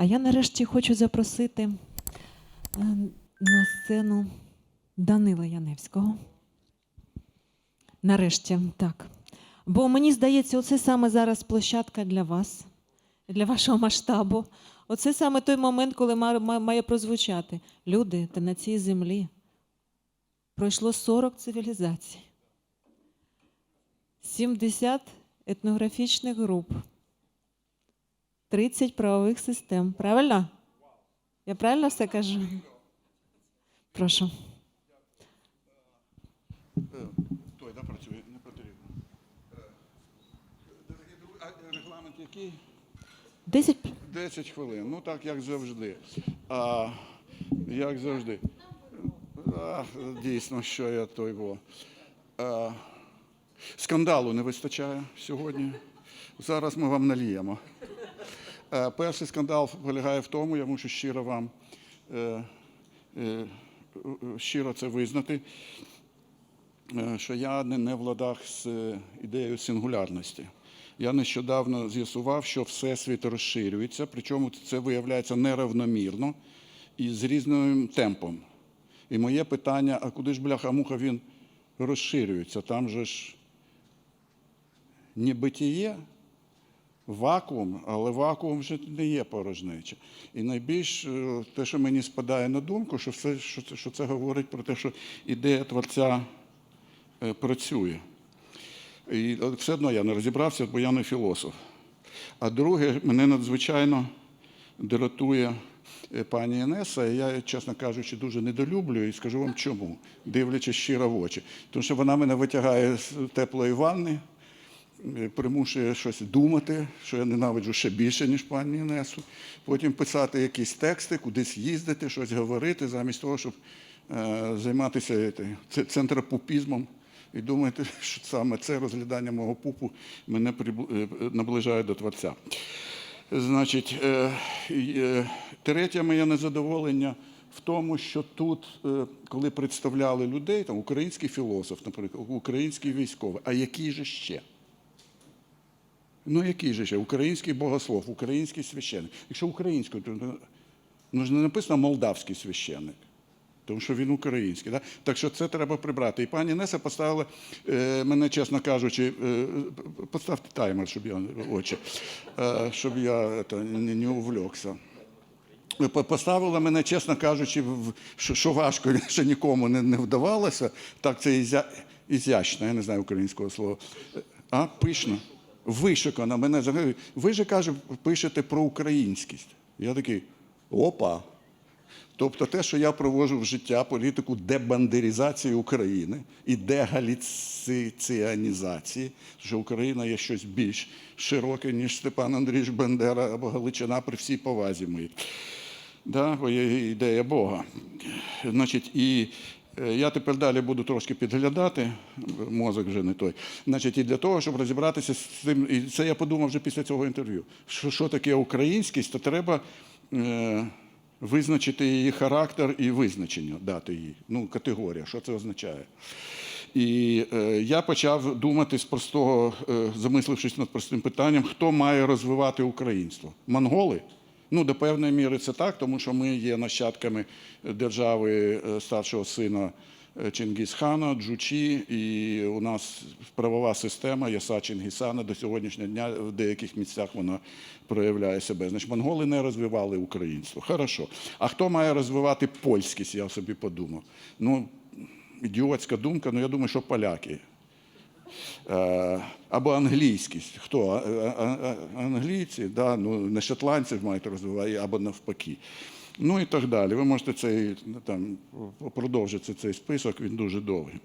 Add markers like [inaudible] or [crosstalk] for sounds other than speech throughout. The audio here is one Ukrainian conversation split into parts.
А я нарешті хочу запросити е, на сцену Данила Яневського. Нарешті, так. Бо мені здається, оце саме зараз площадка для вас, для вашого масштабу. Оце саме той момент, коли ма- ма- має прозвучати. Люди, та на цій землі пройшло 40 цивілізацій, 70 етнографічних груп, 30 правових систем. Правильно? Я правильно все кажу? Прошу. Той, да, працює, не потрібно. Дорогі друзі, регламент який? 10 10 хвилин. Ну так, як завжди. А, як завжди. А, дійсно, що я той во. А, скандалу не вистачає сьогодні. Зараз ми вам наліємо. Е, Перший скандал полягає в тому, я мушу щиро вам е, е, щиро це визнати, що я не, не в ладах з ідеєю сингулярності. Я нещодавно з'ясував, що Всесвіт розширюється, причому це виявляється неравномірно і з різним темпом. І моє питання: а куди ж бляха-муха він розширюється? Там же ж небитіє, вакуум, але вакуум вже не є порожнеча. І найбільш е, те, що мені спадає на думку, що все, що що це говорить про те, що ідея творця е, працює. І е, все одно я не розібрався, бо я не філософ. А друге, мене надзвичайно дратує пані Інеса, і я, чесно кажучи, дуже недолюблюю і скажу вам чому, дивлячись щиро в очі. Тому що вона мене витягає з теплої ванни, примушує щось думати, що я ненавиджу ще більше, ніж пані Інесу. Потім писати якісь тексти, кудись їздити, щось говорити, замість того, щоб е, займатися е, центропупізмом. І думаєте, [laughs] що саме це розглядання мого пупу мене е, е, наближає до Творця. Значить, е, е, третє моє незадоволення в тому, що тут, е, коли представляли людей, там український філософ, наприклад, український військовий, а який же ще? Ну, який же ще? Український богослов, український священник. Якщо українською, то ну, ж не написано молдавський священник. Тому що він український. Да? Так що це треба прибрати. І пані Неса поставила е, мене, чесно кажучи, е, поставте таймер, щоб я очі, е, щоб я це, не, не увлекся. Поставила мене, чесно кажучи, в- що, що важко, [laughs] що нікому не, не вдавалося. Так, це ізя, ізящно, я не знаю українського слова. А, пишно. Вишикано. Мене взагалі- Ви же каже, пишете про українськість. Я такий, опа. Тобто те, що я проводжу в життя політику дебандеризації України і дегаліціанізації, що Україна є щось більш широке, ніж Степан Андрійович Бандера або Галичина при всій повазі моїй. Да, бо є ідея Бога. Значить, і я тепер далі буду трошки підглядати, мозок вже не той. Значить, і для того, щоб розібратися з цим, і це я подумав вже після цього інтерв'ю. Що, що таке українськість, то треба е, визначити її характер і визначення, дати їй. Ну, категорія, що це означає. І е, я почав думати з простого, е, замислившись над простим питанням, хто має розвивати українство? Монголи? Ну, до певної міри це так, тому що ми є нащадками держави е, старшого сина е, Чингісхана, Джучі, і у нас правова система Яса Чингісана до сьогоднішнього дня в деяких місцях вона проявляє себе. Значить, монголи не розвивали українство. Хорошо. А хто має розвивати польськість, я собі подумав. Ну, ідіотська думка, ну я думаю, що поляки. Е, Або англійськість. Хто? Англійці, да, ну, не шотландців мають розвивати, або навпаки. Ну і так далі. Ви можете цей, там, продовжити цей список, він дуже довгий.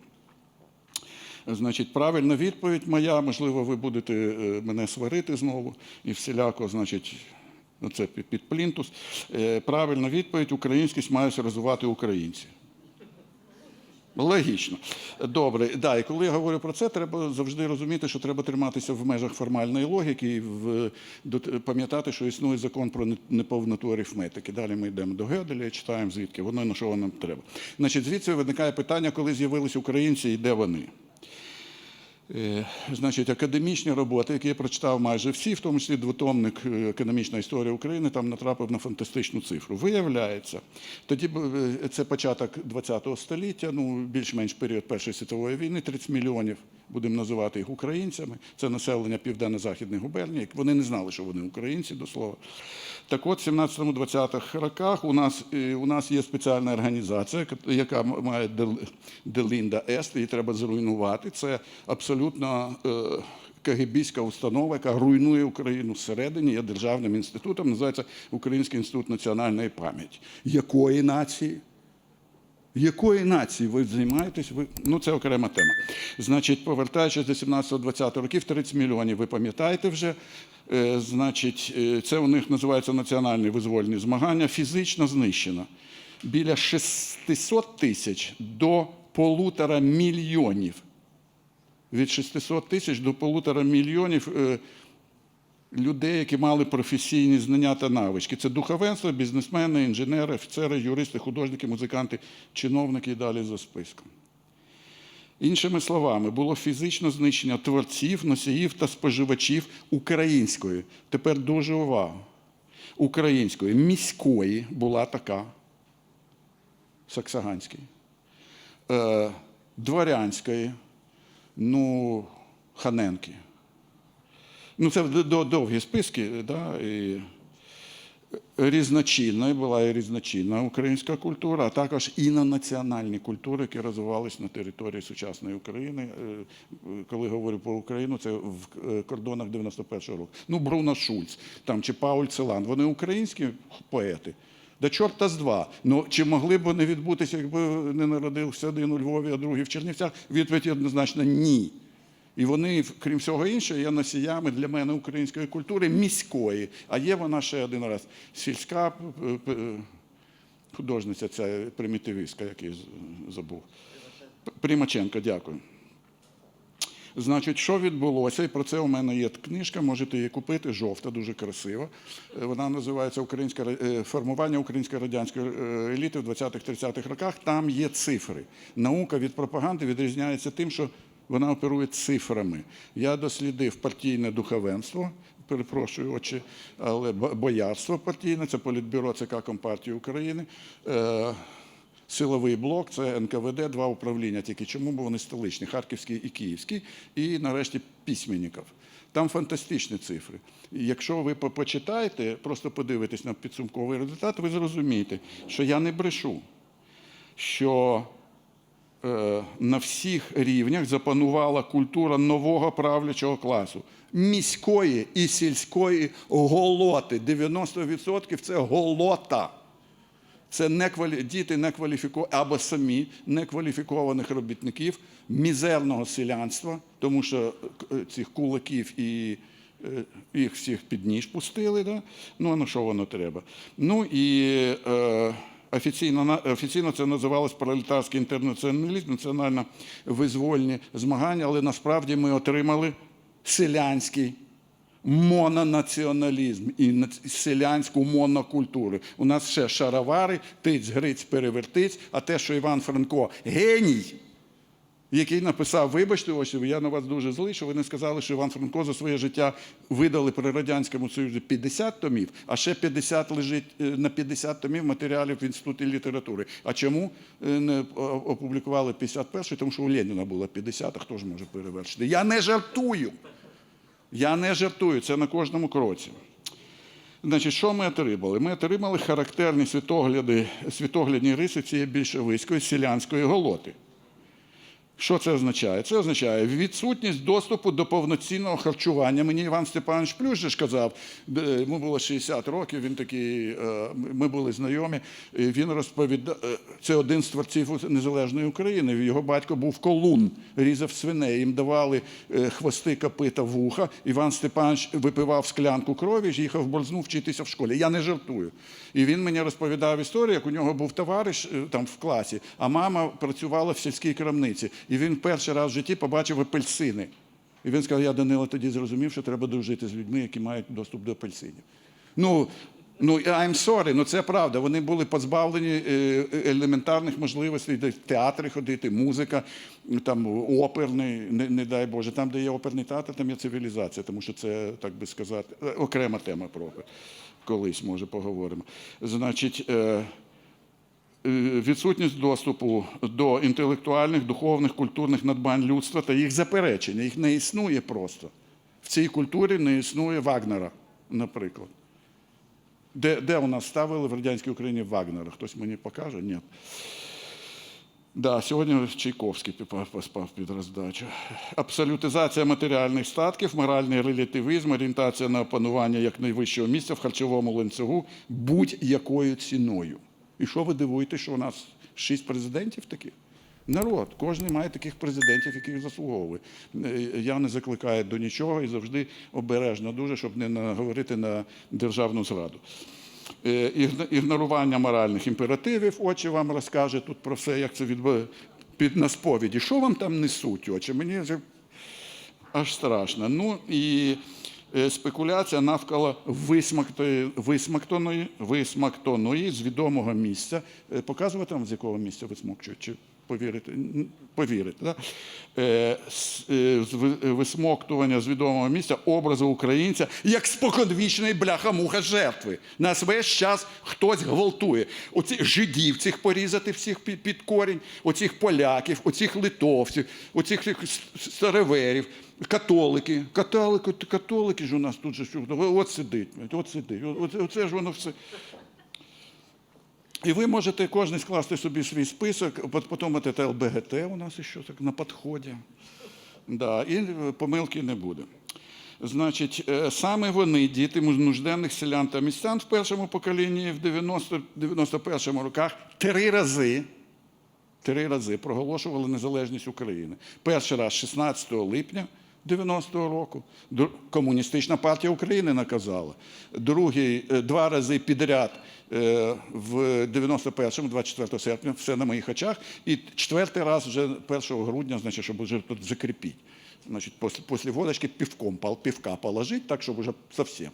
Значить, правильна відповідь моя, можливо, ви будете е, мене сварити знову і всіляко, значить, це під, під плінтус. Е, Правильна відповідь українськість мають розвивати українці. Логічно. Добре, да, і коли я говорю про це, треба завжди розуміти, що треба триматися в межах формальної логіки і в, до пам'ятати, що існує закон про не- неповноту арифметики. Далі ми йдемо до Геделя і читаємо, звідки воно і на що нам треба. Значить, звідси виникає питання, коли з'явилися українці і де вони. Е, Значить, академічні роботи, які я прочитав майже всі, в тому числі двотомник Економічна історія України, там натрапив на фантастичну цифру. Виявляється, тоді е, це початок ХХ століття, ну більш-менш період Першої світової війни, 30 мільйонів, будемо називати їх українцями. Це населення південно-західних губерній. Вони не знали, що вони українці, до слова. Так от, в 17-20-х роках у нас, е, у нас є спеціальна організація, яка має Дел- Делінда Ест, її треба зруйнувати. Це абсолютно е, КГБська установа, яка руйнує Україну всередині, є державним інститутом, називається Український інститут національної пам'яті. Якої нації? Якої нації ви займаєтесь? Ви... Ну, це окрема тема. Значить, повертаючись до 17-20 років, 30 мільйонів, ви пам'ятаєте вже. Е, значить, е, це у них називається національні визвольні змагання, фізично знищено. Біля 600 тисяч до полутора мільйонів. Від 600 тисяч до полутора мільйонів е, людей, які мали професійні знання та навички. Це духовенство, бізнесмени, інженери, офіцери, юристи, художники, музиканти, чиновники і далі за списком. Іншими словами, було фізично знищення творців, носіїв та споживачів української. Тепер дуже увага. Української, міської була така, саксаганської, е, дворянської, ну, ханенки. Ну, це довгі списки, да, і різночинна була і різночинна українська культура, а також інонаціональні культури, які розвивалися на території сучасної України. Е, Коли говорю про Україну, це в е, кордонах 91-го року. Ну, Бруно Шульц там, чи Пауль Целан. Вони українські поети. Да чорта з два. Ну чи могли б вони відбутися, якби не народився один у Львові, а другий в Чернівцях? Відповідь однозначно ні. І вони, крім всього іншого, є носіями для мене української культури міської. А є вона ще один раз сільська п- п- художниця, ця примітивістка, який забув. Примаченко, дякую. Значить, що відбулося, і про це у мене є книжка, можете її купити, жовта, дуже красива. Е, Вона називається Українська ра- е, формування української радянської е, еліти в 20-30-х роках. Там є цифри. Наука від пропаганди відрізняється тим, що вона оперує цифрами. Я дослідив партійне духовенство. Перепрошую, очі, але боярство партійне, це політбюро ЦК Компартії України. Силовий блок це НКВД, два управління. Тільки чому? Бо вони столичні, Харківський і Київський, і нарешті письменників. Там фантастичні цифри. Якщо ви почитаєте, просто подивитесь на підсумковий результат, ви зрозумієте, що я не брешу, що е, на всіх рівнях запанувала культура нового правлячого класу. Міської і сільської голоти. 90% це голота. Це неквалі... діти некваліфіковані або самі некваліфікованих робітників, мізерного селянства, тому що е, цих кулаків і е, їх всіх під ніж пустили. Да? Ну, а на що воно треба? Ну і е, офіційно, офіційно це називалось пролетарський інтернаціоналізм, національно визвольні змагання, але насправді ми отримали селянський мононаціоналізм і селянську монокультуру. У нас ще шаровари, тиць, гриць, перевертиць, а те, що Іван Франко геній, який написав, вибачте, ось я на вас дуже злий, що ви не сказали, що Іван Франко за своє життя видали при Радянському Союзі 50 томів, а ще 50 лежить е, на 50 томів матеріалів в Інституті літератури. А чому е, не опублікували 51 Тому що у Леніна було 50, а хто ж може перевершити? Я не жартую. Я не жартую, це на кожному кроці. Значить, що ми отримали? Ми отримали характерні світогляди, світоглядні риси цієї більшовицької селянської голоти. Що це означає? Це означає відсутність доступу до повноцінного харчування. Мені Іван Степанович Плющ казав, йому було 60 років, він такий, е, ми були знайомі. Він розповідав, е, це один з творців незалежної України. Його батько був колун, різав свиней, їм давали е, хвости, копита, вуха. Іван Степанович випивав склянку крові, їхав в Борзну вчитися в школі. Я не жартую. І він мені розповідав історію, як у нього був товариш е, там в класі, а мама працювала в сільській крамниці. І він перший раз в житті побачив апельсини. І він сказав: я Данило тоді зрозумів, що треба дружити з людьми, які мають доступ до апельсинів. Ну, Ну, I'm sorry, ну це правда. Вони були позбавлені е, елементарних можливостей де в театри ходити, музика, там оперний, не, не дай Боже. Там, де є оперний театр, там є цивілізація, тому що це, так би сказати, е, окрема тема про опер. Колись, може, поговоримо. Значить, е, відсутність доступу до інтелектуальних, духовних, культурних надбань людства та їх заперечення. Їх не існує просто. В цій культурі не існує Вагнера, наприклад. Де, де у нас ставили в радянській Україні Вагнера? Хтось мені покаже? Ні. Да, сьогодні Чайковський поспав під роздачу. Абсолютизація матеріальних статків, моральний релятивізм, орієнтація на опанування як найвищого місця в харчовому ланцюгу будь-якою ціною. І що ви дивуєте, що у нас шість президентів таких? Народ, кожен має таких президентів, яких заслуговує. Е, Я не закликаю до нічого і завжди обережно дуже, щоб не наговорити на державну зраду. Е, Ігнорування моральних імперативів, очі вам розкаже тут про все, як це відбувається під на сповіді. Що вам там несуть, очі? Мені аж страшно. Ну і спекуляція навколо висмактоної з відомого місця. Е, Показувати вам, з якого місця висмокчують? Н- Повірите, да? Е, е, висмоктування з відомого місця образу українця як споконвічної бляха-муха жертви. Нас весь час хтось гвалтує. Оці жидів цих порізати всіх під, під корінь, оцих поляків, оцих литовців, оцих староверів, католики. Католики, католики ж у нас тут же от сидить, от сидить. Оце ж воно все. І ви можете кожен скласти собі свій список, пот- потім це ЛБГТ у нас ще так на підході. Да, і е, помилки не буде. Значить, е, саме вони, діти нужденних селян та містян в першому поколінні в 90 91 роках три рази, три рази проголошували незалежність України. Перший раз 16 липня 90-го року Комуністична партія України наказала. Другий е, два рази підряд е, в 91-му, 24 серпня, все на моїх очах. І четвертий раз вже 1 грудня, значить, щоб вже тут закріпити. Значить, після, після водочки півком, півка положити, так, щоб вже зовсім.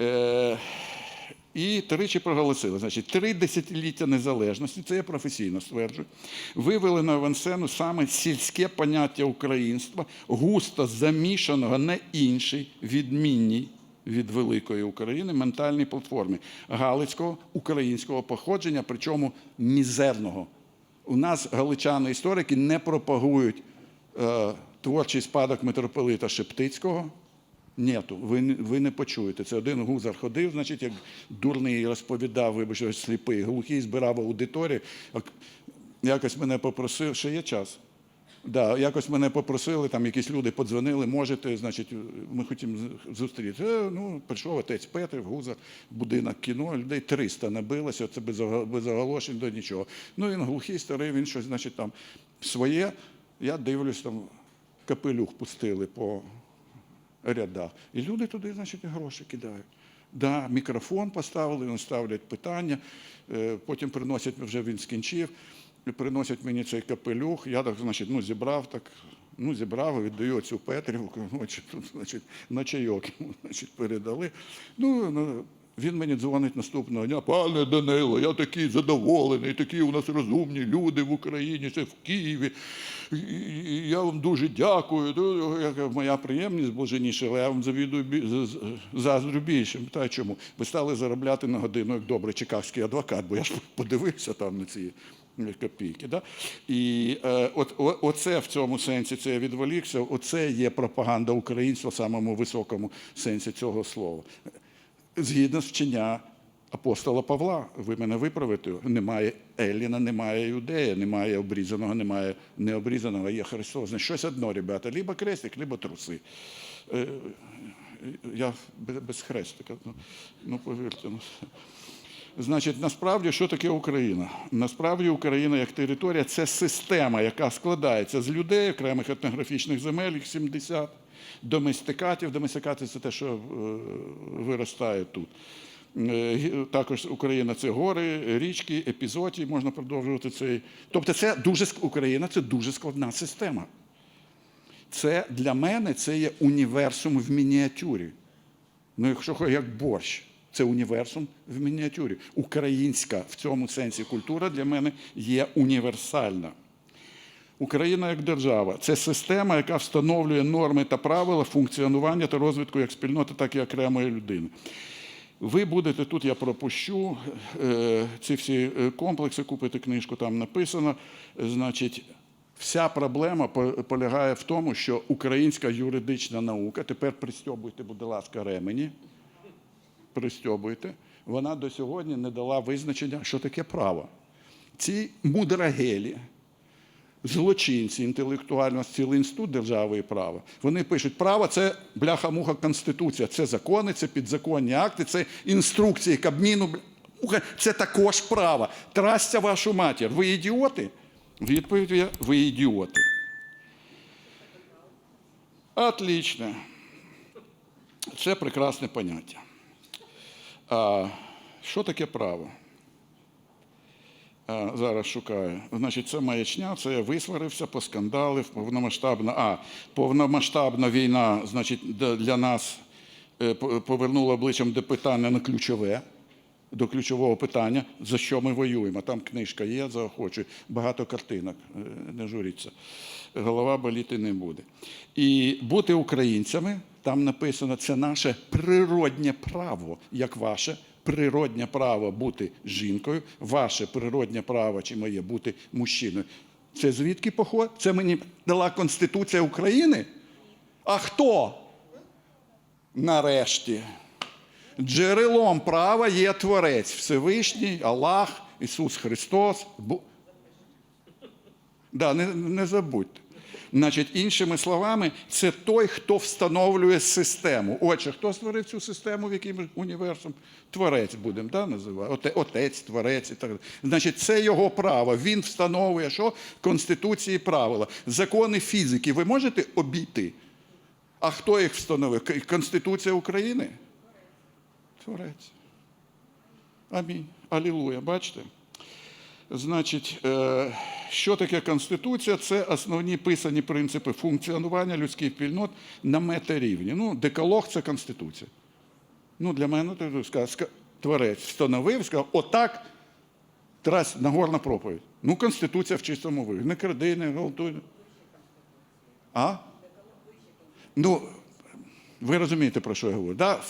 Е, і тричі проголосили. Значить, три десятиліття незалежності, це я професійно стверджую, вивели на авансцену саме сільське поняття українства, густо замішаного на іншій, відмінній від великої України ментальній платформі галицького українського походження, причому мізерного. У нас галичани-історики не пропагують е, творчий спадок митрополита Шептицького. Нету, ви, ви не почуєте. Це один гузар ходив, значить, як дурний розповідав, вибачте, сліпий, глухий, збирав аудиторію. Якось мене попросили, ще є час. Да, якось мене попросили, там якісь люди подзвонили, можете, значить, ми хотімо зустріти. Е, ну, прийшов отець Петр, Гузар, будинок кіно, людей 300 набилося, це без оголошень до нічого. Ну, він глухий, старий, він щось, значить, там своє. Я дивлюсь, там капелюх пустили по рядах. І люди туди, значить, гроші кидають. Да, мікрофон поставили, вони ставлять питання, е, потім приносять, вже він скінчив, приносять мені цей капелюх. Я так, значить, ну, зібрав так, ну, зібрав, віддаю цю Петрівку, [laughs] значить, на чайок йому значить, передали. Ну, ну, він мені дзвонить наступного дня, пане Данило, я такий задоволений, такі у нас розумні люди в Україні, це в Києві. Я вам дуже дякую. Моя приємність блаженіша, але я вам завідую заздрю більше. Та чому? Ви стали заробляти на годину як добрий чикагський адвокат, бо я ж подивився там на ці копійки. Да? І е, от, о- оце в цьому сенсі це я відволікся, оце є пропаганда українства в самому високому сенсі цього слова згідно з вчення апостола Павла, ви мене виправите, немає Еліна, немає юдея, немає обрізаного, немає необрізаного, є Христос. Щось одно, ребята, либо крестик, либо труси. Е, Я без- хрестика, ну, ну повірте. Ну. Значить, насправді, що таке Україна? Насправді Україна як територія це система, яка складається з людей, окремих етнографічних земель, їх 70, доместикатів. Доместикати це те, що е, виростає тут. Е, Також Україна це гори, річки, епізоді, можна продовжувати цей. Тобто, це дуже Україна це дуже складна система. Це для мене це є універсум в мініатюрі. Ну, якщо як борщ. Це універсум в мініатюрі. Українська в цьому сенсі культура для мене є універсальна. Україна як держава це система, яка встановлює норми та правила функціонування та розвитку як спільноти, так і окремої людини. Ви будете тут, я пропущу е, ці всі е, комплекси, купите книжку, там написано. Значить, вся проблема полягає в тому, що українська юридична наука, тепер пристьобуйте, будь ласка, ремені, пристьобуйте, вона до сьогодні не дала визначення, що таке право. Ці мудрагелі, злочинці інтелектуально цілий інститут держави і права. Вони пишуть, право це бляха-муха конституція, це закони, це підзаконні акти, це інструкції Кабміну. Це також право. Трастя вашу матір. Ви ідіоти? Відповідь ви ідіоти. Отлично. Це прекрасне поняття. А, що таке право? Зараз шукаю. Значить, це маячня, це я висварився, поскандалив, повномасштабна. А, повномасштабна війна, значить, для нас е, повернула обличчям до питання на ключове, до ключового питання, за що ми воюємо. Там книжка є, заохочую, багато картинок, е, не журіться. Голова боліти не буде. І бути українцями, там написано, це наше природнє право, як ваше природнє право бути жінкою, ваше природнє право чи моє бути мужчиною. Це звідки походить? Це мені дала Конституція України? А хто? Нарешті. Джерелом права є Творець Всевишній, Аллах, Ісус Христос. Бу... Да, не, не забудьте. Значить, іншими словами, це той, хто встановлює систему. Отже, хто створив цю систему, в який ми універсум? Творець будемо да, називати. Отець, творець і так далі. Значить, це його право. Він встановлює, що Конституції правила. Закони фізики ви можете обійти? А хто їх встановив? Конституція України? Творець. Амінь. Алілуя. Бачите? Значить, е, що таке Конституція? Це основні писані принципи функціонування людських спільнот на метарівні. Ну, декалог це Конституція. Ну, для мене творець встановив, сказав, отак трась Нагорна проповідь. Ну, Конституція в чистому вигляді. Не кради, не гвалтуй. А? Ну, ви розумієте, про що я говорю. Да?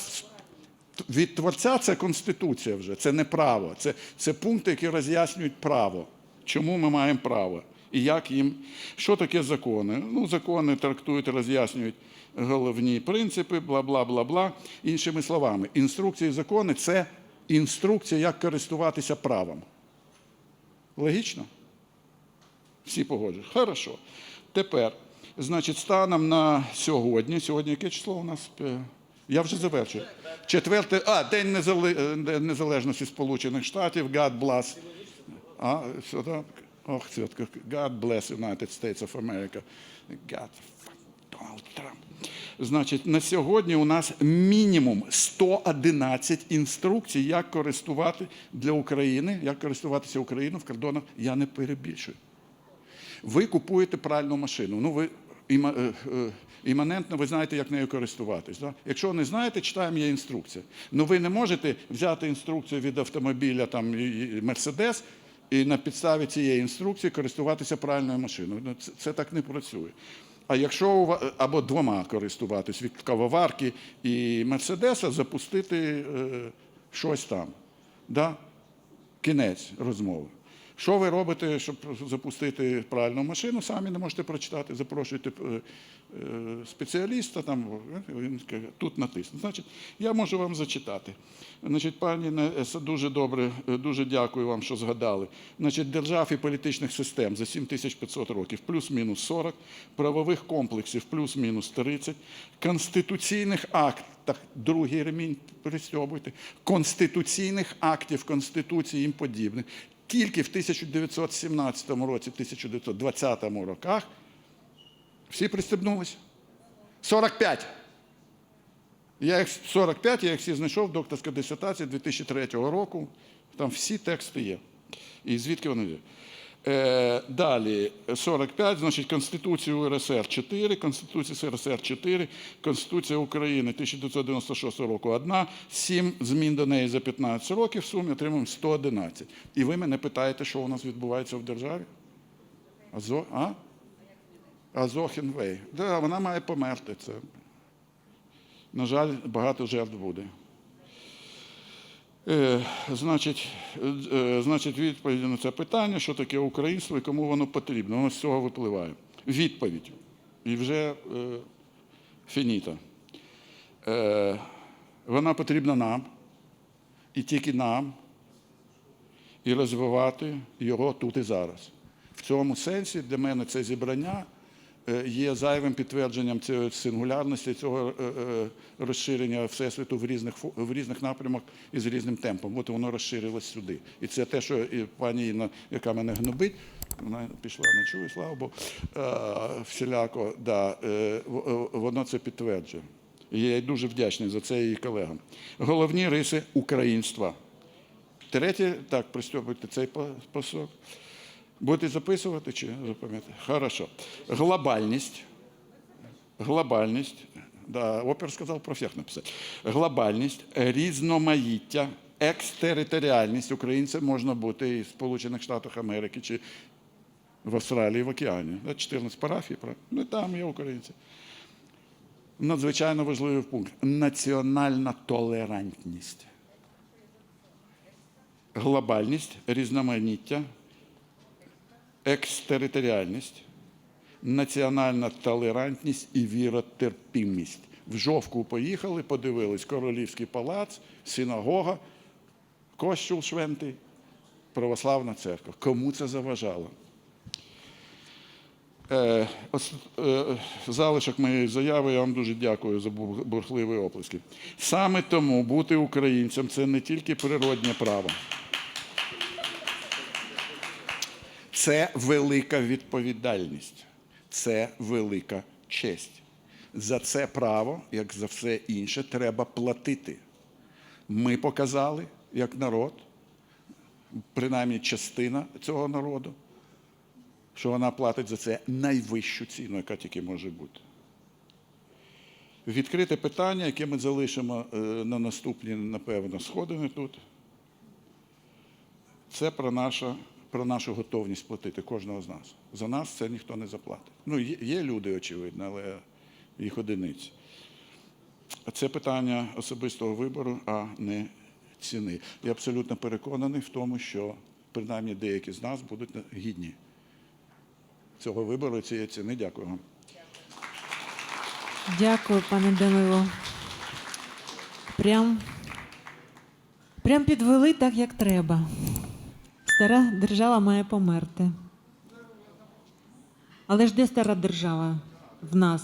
Від Творця це Конституція вже, це не право. Це, це пункти, які роз'яснюють право. Чому ми маємо право? І як їм. Що таке закони? Ну, закони трактують, роз'яснюють головні принципи, бла, бла, бла, бла. Іншими словами, інструкції закони це інструкція, як користуватися правом. Логічно? Всі погоджують. Хорошо. Тепер, значить, станом на сьогодні, сьогодні яке число у нас? Я вже завершую. Четверте, а, День е, Незалежності Сполучених Штатів, God bless. А, так? Ох, таке. God bless United States of America. God, Donald Trump. Значить, на сьогодні у нас мінімум 111 інструкцій, як користувати для України, як користуватися Україною в кордонах. Я не перебільшую. Ви купуєте пральну машину. Ну, ви е, е, іманентно ви знаєте, як нею користуватись. Да? Якщо не знаєте, читаємо є інструкція. Ну ви не можете взяти інструкцію від автомобіля там Мерседес і на підставі цієї інструкції користуватися пральною машиною. Ну, це, це так не працює. А якщо у ва- або двома користуватись від кавоварки і Мерседеса, запустити е, щось там. Да? Кінець розмови. Що ви робите, щоб запустити правильну машину? Самі не можете прочитати. Запрошуйте е, е, спеціаліста, там він каже, тут натисне. Значить, я можу вам зачитати. Значить, пані дуже добре, е, дуже дякую вам, що згадали. Значить, держав і політичних систем за 7500 років, плюс-мінус 40, правових комплексів, плюс-мінус 30, конституційних актах, другий ремінь пристьобуйте, конституційних актів Конституції їм подібних. Тільки в 1917 році, 1920 роках всі пристебнулися. 45. Я їх 45, я їх всі знайшов, докторська дисертація 2003 року. Там всі тексти є. І звідки вони є? Е, далі 45, значить, Конституція УРСР 4, Конституція СРСР 4, Конституція України 1996 року 1, 7 змін до неї за 15 років, в сумі отримуємо 111. І ви мене питаєте, що у нас відбувається в державі? Азо, а? Азохенвей. Да, вона має померти. Це. На жаль, багато жертв буде. Е, значить, е, е, значить, відповідь на це питання, що таке українство і кому воно потрібно. Воно з цього випливає. Відповідь. І вже е, фініта. Е, вона потрібна нам, і тільки нам, і розвивати його тут і зараз. В цьому сенсі для мене це зібрання є зайвим підтвердженням цієї сингулярності, цього е, е, розширення всесвіту в різних в різних напрямах і з різним темпом. От воно розширилось сюди. І це те, що пані Інна, яка мене гнобить, вона пішла, не чує, слава Богу, е, всіляко, да, е, е, воно це підтверджує. І я їй дуже вдячний за це її колегам. Головні риси українства. Третє, так, пристьобуйте цей па- пасок. Будете записувати чи запам'ятати? Хорошо. Глобальність. Глобальність. Да, опер сказав про всіх написати. Глобальність, різноманіття, екстериторіальність. Українцем можна бути і в Сполучених Штатах Америки, чи в Австралії, в океані. Да, 14 парафій, ну і там є українці. Надзвичайно важливий пункт. Національна толерантність глобальність, різноманіття, екстериторіальність, національна толерантність і віротерпімість. В Жовку поїхали, подивились Королівський палац, синагога, костюл Швентий, православна церква. Кому це заважало? Е, е, залишок моєї заяви, я вам дуже дякую за бур- бурхливі оплески. Саме тому бути українцем це не тільки природнє право. Це велика відповідальність, це велика честь. За це право, як за все інше, треба платити. Ми показали, як народ, принаймні частина цього народу, що вона платить за це найвищу ціну, яка тільки може бути. Відкрите питання, яке ми залишимо е, на наступні, напевно, сходини тут. Це про, наша, про нашу готовність платити кожного з нас. За нас це ніхто не заплатить. Ну, є, люди, очевидно, але їх одиниці. Це питання особистого вибору, а не ціни. Я абсолютно переконаний в тому, що принаймні деякі з нас будуть гідні цього вибору цієї ціни. Дякую вам. Дякую, пане Данило. Прям, прям підвели так, як треба. Стара держава має померти. Але ж де стара держава? В нас.